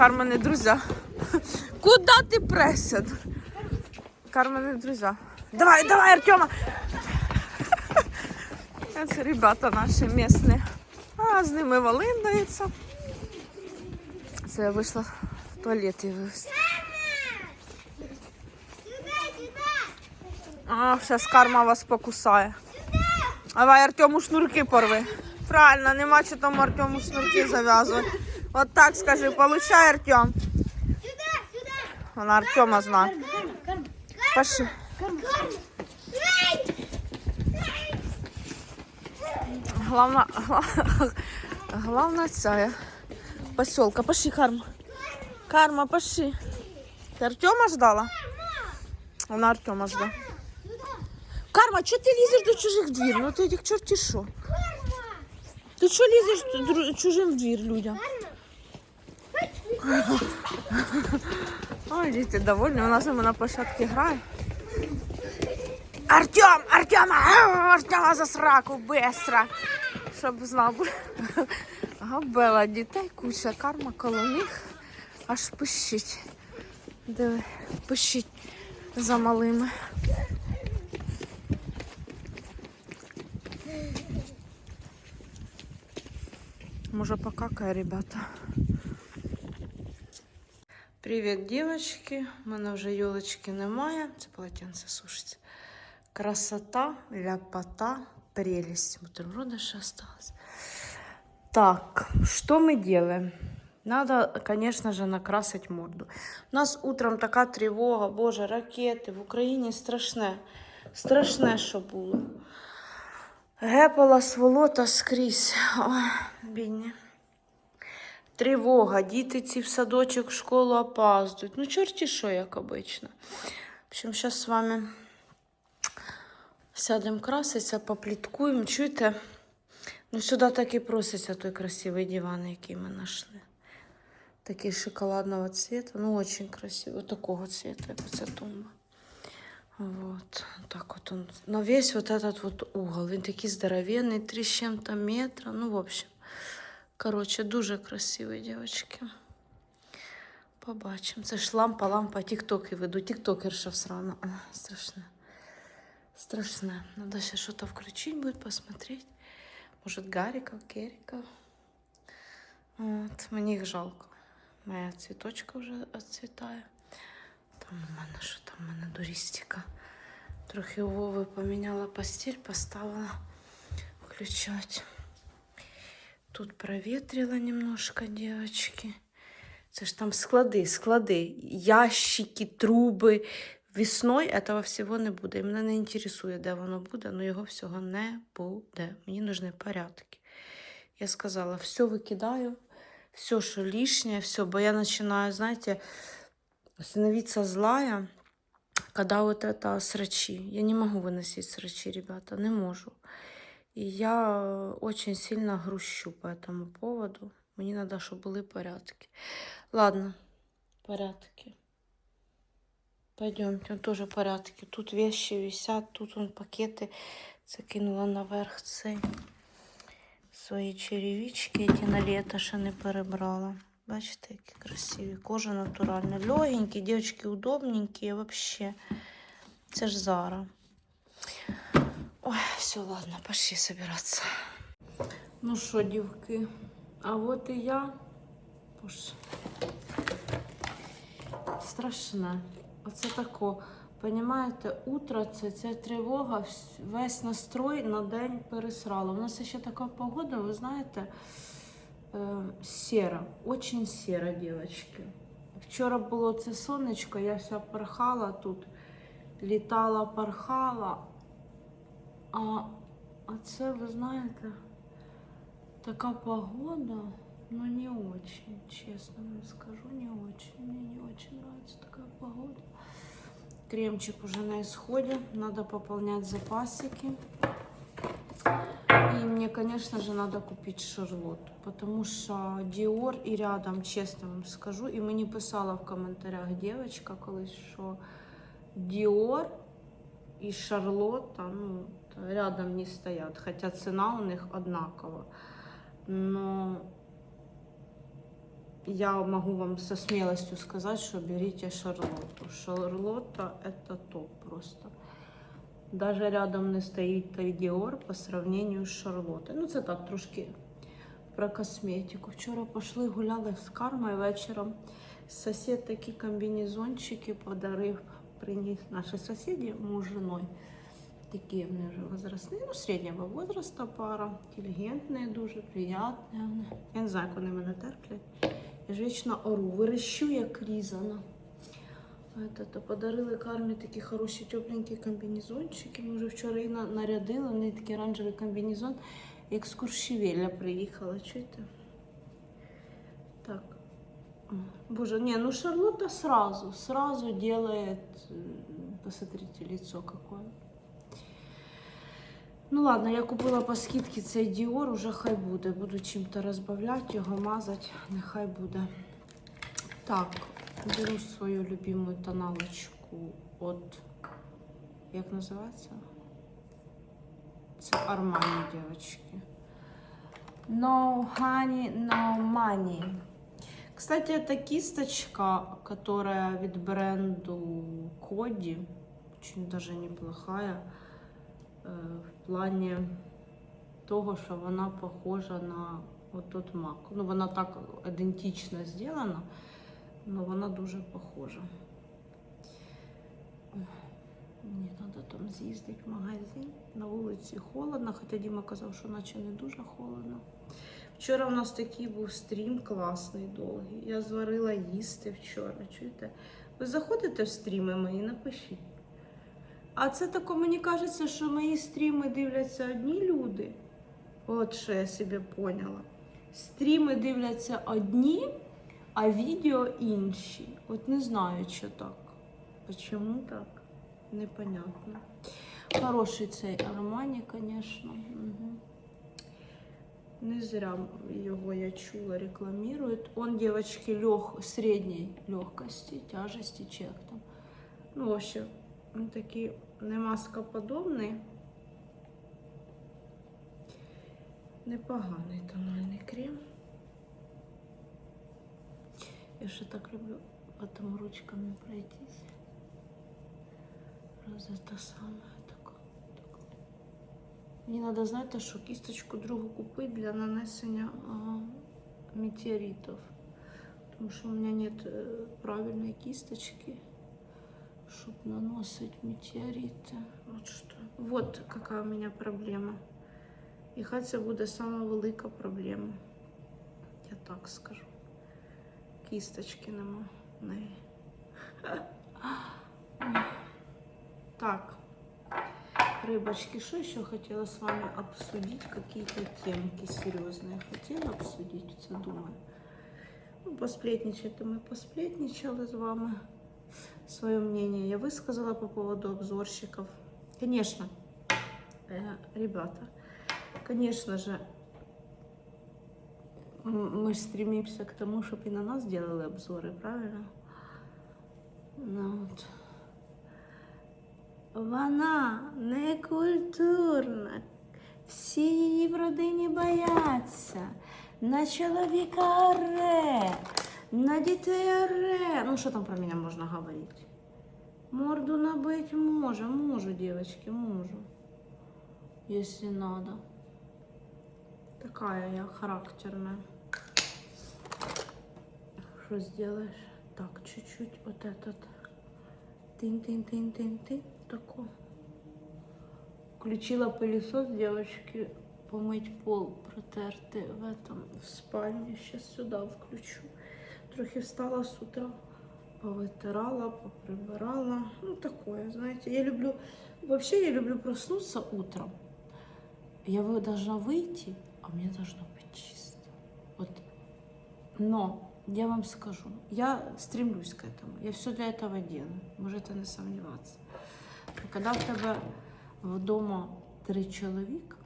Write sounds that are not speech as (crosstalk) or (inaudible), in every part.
Кармени друзі. Куда ти преся? Кармени друзі. Давай, давай, Артема. Це ребята наші місні. А з ними валиндається. Це я вийшла в туалет і вивезла. А, зараз карма вас покусає. Давай Артему шнурки порви. Правильно, нема що там Артему шнурки зав'язувати. От так скажи, получай, Артем. Сюда, сюда. Вона Артема карма, Пошли. Карма. Главна, главна ця поселка. Пошли, Карма. Карма, пошли. Ти Артема ждала? Вона Артема ждала. Карма, чого ти лізеш до чужих двір? Ну ти як чорті що? Ти що лізеш дру- чужим в двір людям? (laughs) Ой, діти довольні, вона з ними на площадці грає. Артем! Артема! Артема за сраку, быстро! Щоб знав. (laughs) Габела дітей, куча карма коло них. Аж пищить. Диви, пищить за малими. Може покакає, ребята. Привіт, дівчатки. У мене вже йолочки немає. Це полотенце сушиться. Красота, ляпота, прелесть. Бутерброды ще осталось. Так, что мы делаем? Надо, конечно же, накрасить морду. У нас утром така тривога, боже, ракети в Україні страшне. Страшне, що було. Гепала сволота скрізь. Ой, бідні. Тривога, діти ці в садочок, в школу опаздують. Ну, чорті що, як обично. В общем, зараз з вами сядемо краситися, попліткуємо. Чуєте? Ну, сюди так і проситься той красивий диван, який ми знайшли. Такий шоколадного цвета. Ну, очень красивый. Такого цвета, як оця тумба. Вот. Так вот он. Но весь вот этот вот угол. Він такий здоровенний, три з чим-то метра. Ну, в общем. Короче, дуже красивий, дівчатки. Побачимо. Це ж лампа, лампа, тіктоки веду. Тіктокерша всрана. А, Страшне. Страшне. Надо сейчас что-то включить будет, посмотреть. Может, Гариков, Кериков. От, мені їх жалко. Моя цвіточка вже відцвітає. Там у мене що там у мене дурістика. Трохи у Вови поміняла постіль, поставила включать. Тут проветрила немножко, девочки. Це ж там склади, склади, ящики, труби. Весною этого всього не буде. І мене не інтересує, де воно буде, але його всього не буде. Мені нужны порядки. Я сказала, все викидаю, все, що лишнее, все, бо я починаю, знаєте, становиться злая, когда вот это срачи. Я не могу выносить срачи, ребята, не можу. И я э, очень сильно грущу по этому поводу. Мені надо, щоб були порядки. Ладно, порядки. Пойдемте, тоже порядки. Тут вещи висят, тут он пакеты закинула наверх цей. Свої черевички, ті на літо ще не перебрала. Бачите, які красиві. Кожа натуральна. Легенькі, дівчатки удобненькі, вообще. Це ж Зара. Ой, все, ладно, пошли собираться. Ну що, дівки, а от і я. Боже. Страшне. Оце тако. Понімаєте, утро це, це тривога, весь настрой на день пересрало. У нас ще така погода, ви знаєте, е, сіра, очень сіра, дівчатки. Вчора було це сонечко, я вся порхала тут, літала, порхала. А, а це, ви знаєте, така погода, ну не очень, честно вам скажу, не очень. Мне не очень нравится такая погода. Кремчик уже на исходе, надо пополнять запасики. И мне, конечно же, надо купить Шарлот, потому что Dior и рядом, честно вам скажу, и мені писала в коментарях девочка колись, що Dior и Шарлотта, ну, рядом не стоят, хотя цена у них однакова. Но я могу вам со смелостью сказать, что берите Шарлотту. Шарлотта это топ просто. Даже рядом не той Dior по сравнению з Шарлоттою. Ну, це так трошки про косметику. Вчора пішли, гуляли з кармою вечором. Сосед такі комбінезончики подарив, приніс наші сусіди, муж з жіною. Такі вони вже возрастні, ну, середнього возраста пара, інтелігентні, дуже приятні. вони. Я не мене терплять. Я ж вічно ору, верещу, як різана. Это, то подарили кармі такі хороші тепленькі комбінезончики. Ми вже вчора їх на- нарядили, вони такий оранжевий комбінезон, як з Куршевеля приїхала. Чуєте? Так. Боже, не, ну Шарлотта сразу, сразу делает, посмотрите, лицо какое. Ну ладно, я купила по скидці цей Dior, уже хай буде. Буду чим-то розбавляти його, мазати, нехай буде. Так, беру свою любимую тоналочку от, як називається? Це Armani, девочки. No honey, no money. Кстати, это кисточка, которая від бренду Коди, очень даже неплохая, е, в плані того, що вона похожа на от тот мак. Ну, вона так ідентично зроблена, але вона дуже похожа. Мені треба там з'їздити в магазин. На вулиці холодно, хоча Діма казав, що наче не дуже холодно. Вчора у нас такий був стрім класний, довгий. Я зварила їсти вчора. Чуєте? Ви заходите в стріми мої, напишіть. А це тако, мені кажеться, що мої стріми дивляться одні люди. От що я собі поняла. Стріми дивляться одні, а відео інші. От не знаю, що так. Чому так? Непонятно. Хороший цей Армані, звісно. Угу. Не зря його я чула, рекламируют. Он, девочки, лег, средней легкости, тяжести, чек там. Ну, в общем, он такий не маскоподобний. Непоганий тональний крем. Я ще так люблю потом ручками пройтись. Те саме таке. Мені треба, знаєте, що кісточку другу купити для нанесення а, метеоритів. Тому що у мене нет е, правильної кісточки, щоб наносити метеорити. От що. Вот яка у мене проблема. І хай це буде сама велика проблема. Я так скажу. Кісточки нема в неї. (laughs) Так. Рыбочки, что еще хотела с вами обсудить? Какие-то темки серьезные хотела обсудить, це думаю. Ну, посплетничать-то мы посплетничали с вами. Свое мнение я высказала по поводу обзорщиков. Конечно, э, ребята, конечно же, мы стремимся к тому, чтобы и на нас делали обзоры, правильно? Вона некультурна. Всі її в родині бояться. На чоловіка оре, на дітей оре. Ну, що там про мене можна говорити? Морду набить може, можу, девочки, можу. Если надо. Такая я характерная. Что сделаешь? Так, чуть-чуть вот этот. Тин-тин-тин-тин-тин. Тако. Включила пылесос, девочки, помыть пол, протерти в этом, в спальне. Сейчас сюда включу. Трохи встала с утра, повытирала, поприбирала. Ну, такое, знаете. Я люблю, вообще я люблю проснуться утром. Я должна выйти, а мне должно быть чисто. Вот. Но я вам скажу, я стремлюсь к этому. Я все для этого делаю. Можете не сомневаться. Коли в тебе вдома три чоловіка,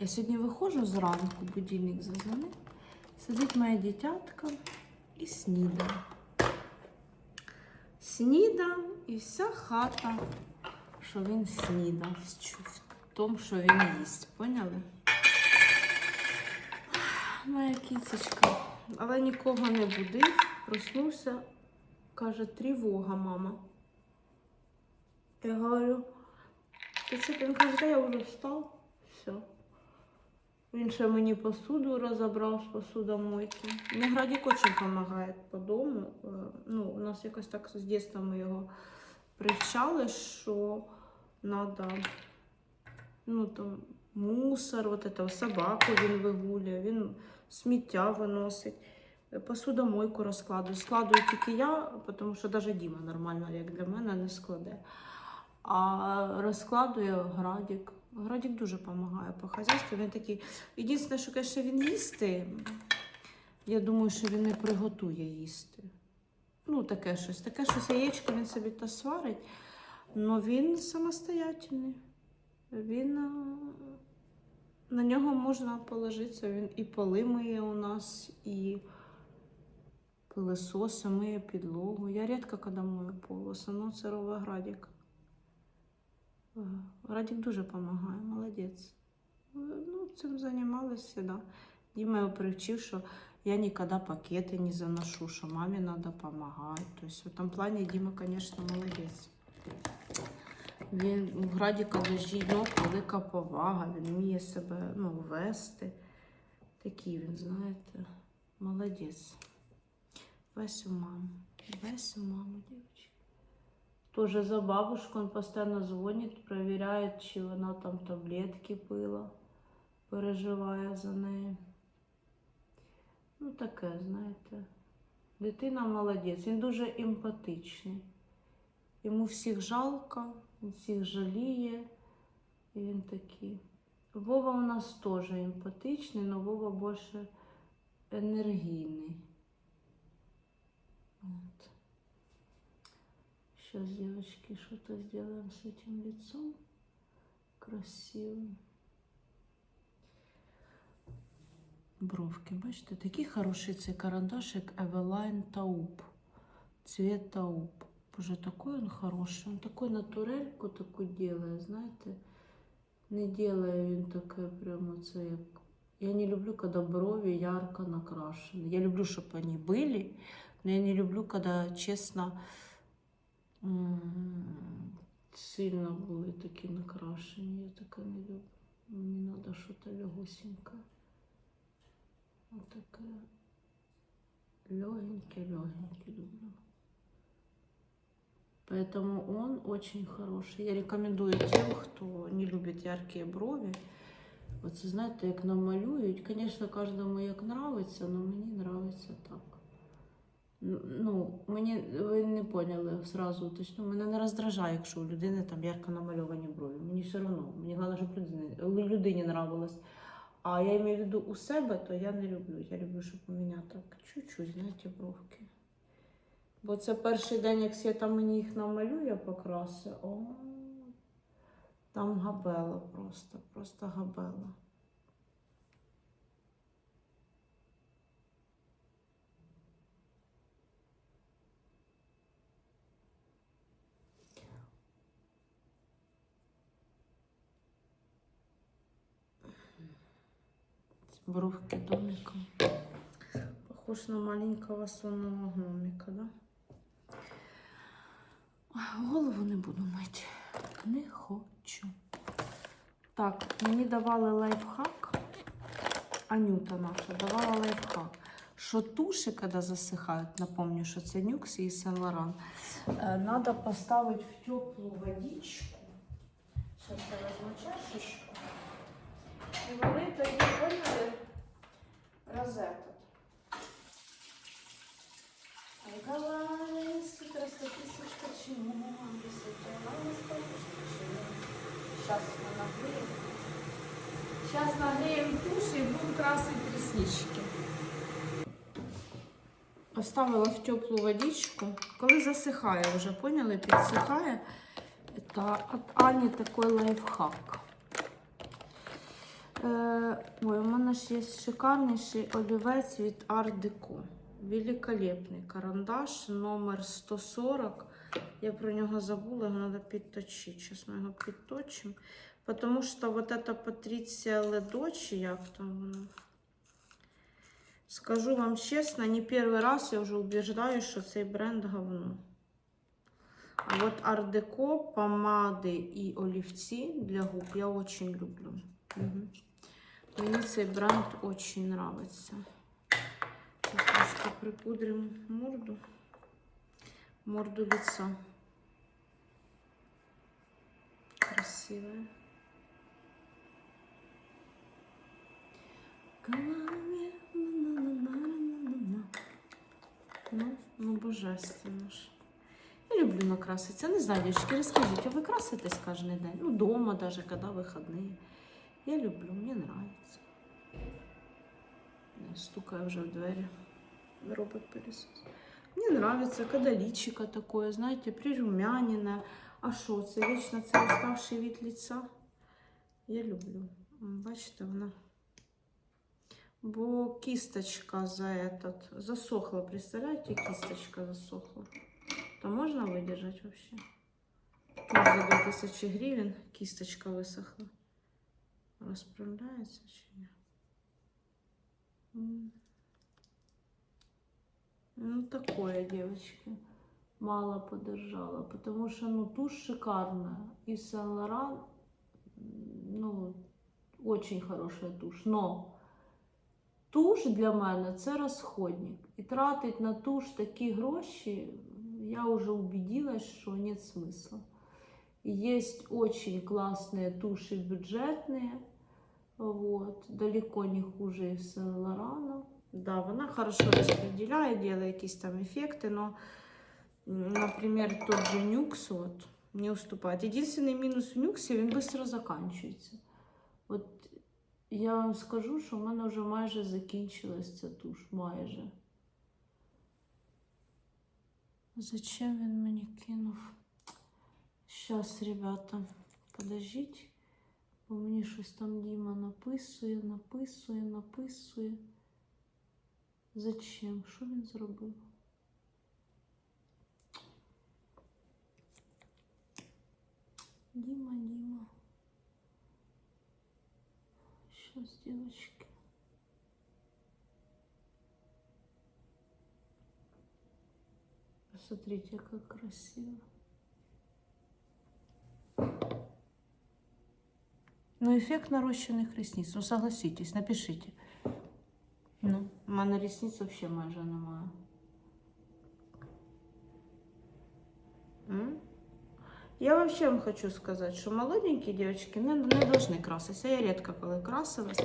я сьогодні виходжу зранку, будильник зазвонив, сидить моя дитятка і снідає. Сніда і вся хата, що він снідав, в тому, що він їсть. Поняли? Моя кіцечка Але нікого не будив. Проснувся, каже, тривога, мама. Я говорю, ти що? Він каже, я вже встав. Все. Він ще мені посуду розібрав з посудомойки. Мені Градік дуже допомагає по дому. Е, Ну, у нас якось так з дитинства ми його привчали, що треба ну, там, мусор, вот это, собаку він вигулює, він сміття виносить. е, Посудомойку розкладую. Складую тільки я, тому що навіть Діма нормально, як для мене, не складе. А розкладує Градік. Градік дуже допомагає по хазяйству. Він такий. Єдине, що каже, він їсти. Я думаю, що він не приготує їсти. Ну, таке щось. Таке щось яєчко він собі та сварить. але він самостоятельний. Він е, на нього можна положитися. Він і поли миє у нас, і пилососи миє підлогу. Я рідко коли мою пол, в основному це робить Е, дуже допомагає, молодець. Е, Ну, цим займалася, да. Діма його привчив, що я ніколи пакети не заношу, що мамі треба допомагати. Тобто в тому плані Діма, звісно, молодець. Він у Градіка до жінок велика повага, він вміє себе ну, вести. Такий він, знаєте, молодець. Весь у маму. Весь у маму, дівчинка. Тоже за бабушку он постоянно звонит, проверяет, чи вона там таблетки пила, переживає за нею. Ну, таке, знаєте. Дитина молодець, він дуже емпатичний. Йому всіх жалко, він всіх жаліє. І він такий. Вова у нас теж емпатичний, але Вова більше енергійний. Сейчас, девочки, что-то сделаем с этим лицом красивым. Бровки, бачите, такий хороший цей карандашик Eveline Taupe. Цвет Taupe. Боже, такой он хороший. Он такой натурельку таку делає, знаєте. Не делає він таке прямо це як. Я не люблю, когда брови ярко накрашены. Я люблю, чтобы они были, но я не люблю, когда, честно, м, сильно були такі накрашені. Я таке не люблю. Мені треба щось легусеньке. Вот такое легенькое-легенькое люблю. Поэтому он очень хороший. Я рекомендую тем, кто не любит яркие брови. Оце знаєте, як намалюють. Звісно, кожному як нравиться, але мені нравиться так. Ну, мені ви не поняли зразу точно. Мене не роздражає, якщо у людини там ярко намальовані брові. Мені все одно. Мені головне, щоб людині, людині нравилось. А я маю в виду у себе, то я не люблю. Я люблю, щоб у мене так чуть-чуть, знаєте, бровки. Бо це перший день, як Свята мені їх намалює, покраси. О, там габела просто, просто габела. Бровки домиком. Похож на маленького сонного гномика, да? Голову не буду мити. Не хочу. Так, мені давали лайфхак. Анюта наша давала лайфхак. Що туші, коли засихають, напомню, що це нюкс і Сен Лоран, треба поставити в теплу водичку. Зараз я чашечку. І вони тоді поняли розету. Ай, голландец, просто тысяч почему? Сейчас мы нагреем. Сейчас нагреем тушь и будем красить реснички. Поставила в теплу водичку. Коли засихає, вже поняли, підсихає. Это от Ані такой лайфхак. Е, ой, у мене ж є шикарніший олівець від Art Deco. Великолепний карандаш номер 140. Я про нього забула, його треба підточити. Зараз ми його підточимо. Тому що вот эта Патріція Ледочі, як там вона, Скажу вам чесно, не перший раз я вже убеждаю, що цей бренд говно. А вот Art Deco, помади і олівці для губ я очень люблю. Мгм. Мені цей бренд нравится. Сейчас трошки припудрим морду. Морду лица. Красивая. Ну, ну божественно ж. Я люблю накраситься. Не знаю, девочки, розкажіть, а ви краситесь кожен день? Ну, дома даже, когда выходные. Я люблю, мне нравится. Я стукаю вже в двері. Робот пылесос. Мне нравится, когда личико такое, знаете, прирумяненное. А що, це вічно це уставший від лица? Я люблю. М, Бачите, вона. Бо кисточка за этот засохла, представляете, кисточка засохла. То можно выдержать вообще? Тут за 2000 гривен кисточка высохла. Расправляется чи ні? М. Ну, такое, девочки. Мало подержала, потому что, ну, тушь шикарная. И Сен-Лоран, ну, очень хорошая тушь. Но туш для мене це розходник. І тратить на туш такі гроші, я вже убедилась, що нет смысла. Есть очень классные туши бюджетные, вот, далеко не хуже и Сен-Лорана. Да, вона хорошо распределяет, делает якісь там ефекти, но, м, например, тот же Нюкс вот, не уступает. Единственный минус в Нюксі, він швидко заканчується. От я вам скажу, що в мене вже майже закінчилась ця туш. Майже. Зачем він мені кинув? Щас, ребята, подождіть. Бо мені щось там Діма написує, написує, написує. Зачем? Що він зробив? Діма, Діма. Сейчас, девочки. Посмотрите, как красиво. Ну, эффект нарощенных ресниц. Ну, согласитесь, напишите. Ну, мене ресниц вообще майже немає. М? Я вообще вам хочу сказать, что молоденькие девочки не, не должны краситься. Я редко коли красилась.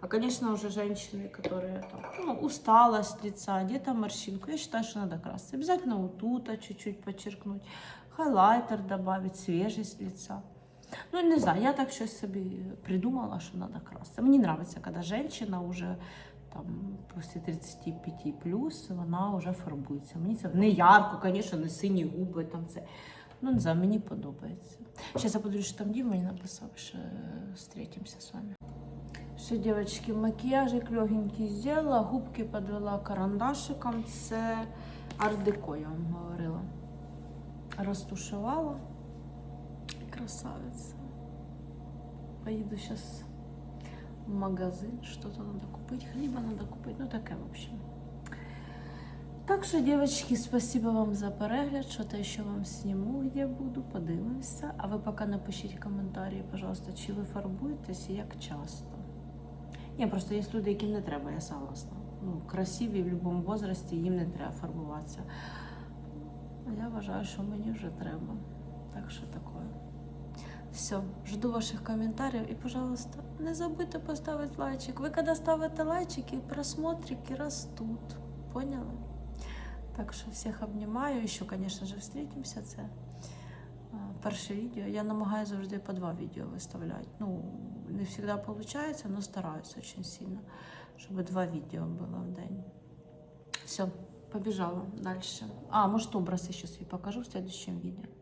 А, конечно, уже женщины, которые там, ну, усталость лица, где-то морщинку, я считаю, что надо краситься. Обязательно вот тут чуть-чуть подчеркнуть, хайлайтер добавить, свежесть лица. Ну, не знаю, я так щось собі придумала, що треба краситися. Мені подобається, коли жінка вже там, після 35 плюс, вона вже фарбується. Мені це не ярко, звісно, не сині губи, там це. Ну, не знаю, мені подобається. Зараз я подивлюсь, що там Дім мені написав, що зустрітимося з вами. Все, девочки, макіяжик легенький зробила, губки підвела карандашиком. Це ардеко, вам говорила. Розтушувала. Красавица. Поеду сейчас в магазин, что-то надо купить, хлеба надо купить, ну таке, в общем. Так що, девочки, спасибо вам за перегляд. Що-то ще вам сниму, где буду, подивимося. А ви поки напишіть коментарі, пожалуйста, чи ви фарбуєтесь і як часто. Ні, просто є люди, яким не треба, я согласна. Ну, красиві в будь-якому возрасті, їм не треба фарбуватися. Я вважаю, що мені вже треба. Так що таке. Все, жду ваших комментариев. И, пожалуйста, не забудьте поставить лайчик. Вы когда ставите лайчики, просмотрики растут. Поняли? Так що всіх обнімаю. І ще, звісно ж, встретимося. Це перше відео. Я намагаюся завжди по два відео виставляти. Ну, не завжди виходить, але стараюся дуже сильно, щоб два відео було в день. Все, побіжала далі. А, може, образ ще свій покажу в следующем відео.